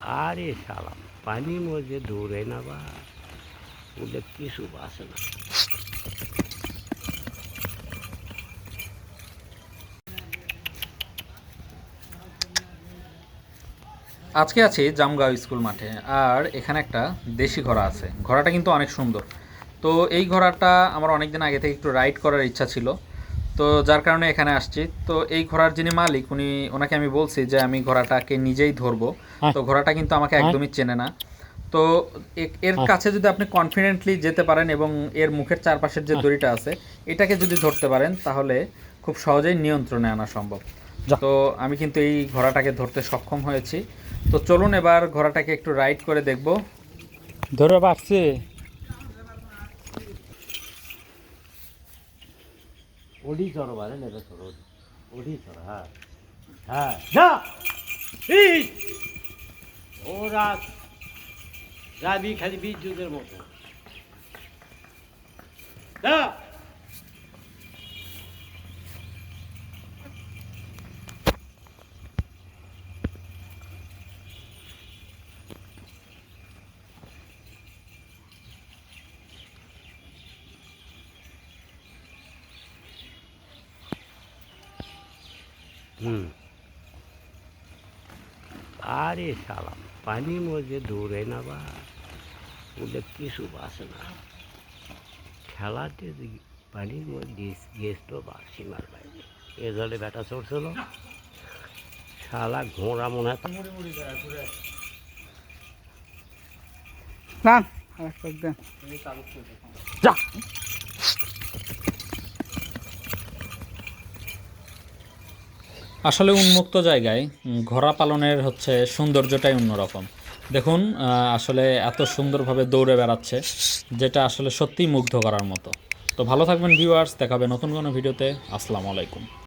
আরে সালাম পানি মধ্যে দৌড়ে না বা। ওদের কিছু বাসে না। আজকে আছি জামগাঁও স্কুল মাঠে, আর এখানে একটা দেশি ঘোড়া আছে। ঘোড়াটা কিন্তু অনেক সুন্দর। তো এই ঘোড়াটা আমার অনেক দিন আগে থেকে একটু রাইড করার ইচ্ছা ছিল। তো যার কারণে এখানে আসছি। তো এই ঘোড়ার যিনি মালিক উনি ওনাকে আমি বলছি যে আমি ঘোড়াটাকে নিজেই ধরবো। তো ঘোড়াটা কিন্তু আমাকে একদমই চেনে না। তো এর কাছে যদি আপনি কনফিডেন্টলি যেতে পারেন এবং এর মুখের চারপাশের যে দড়িটা আছে এটাকে যদি ধরতে পারেন তাহলে খুব সহজেই নিয়ন্ত্রণে আনা সম্ভব। তো আমি কিন্তু এই ঘোড়াটাকে ধরতে সক্ষম হয়েছি। তো চলুন এবার ঘোড়াটাকে একটু রাইড করে দেখব। ধরে পারছে ওডি চড়ো বারে, নেবে চড়ো ওডি। চড়ো হ্যাঁ। হ্যাঁ যা! এই! ওরা যাবি খালি বিদ্যুতের মতো। যা! হুম। আরে সালাম পানির মধ্যে দৌড়ে না বা। ওদের কিছু বাসে না। খেলাতে পানির মধ্যে গেছিল বা সীমার বাইরে। এ জলে ব্যাটা চড়ছিল শালা ঘোড়া মনে হয় না আরেকটা দেন। যা। আসলে উন্মুক্ত জায়গায় ঘোড়া পালনের হচ্ছে সৌন্দর্যটাই অন্যরকম। দেখুন আসলে এত সুন্দরভাবে দৌড়ে বেড়াচ্ছে, যেটা আসলে সত্যিই মুগ্ধ করার মতো। তো ভালো থাকবেন ভিউয়ার্স দেখাবে নতুন কোনো ভিডিওতে। আসসালামু আলাইকুম।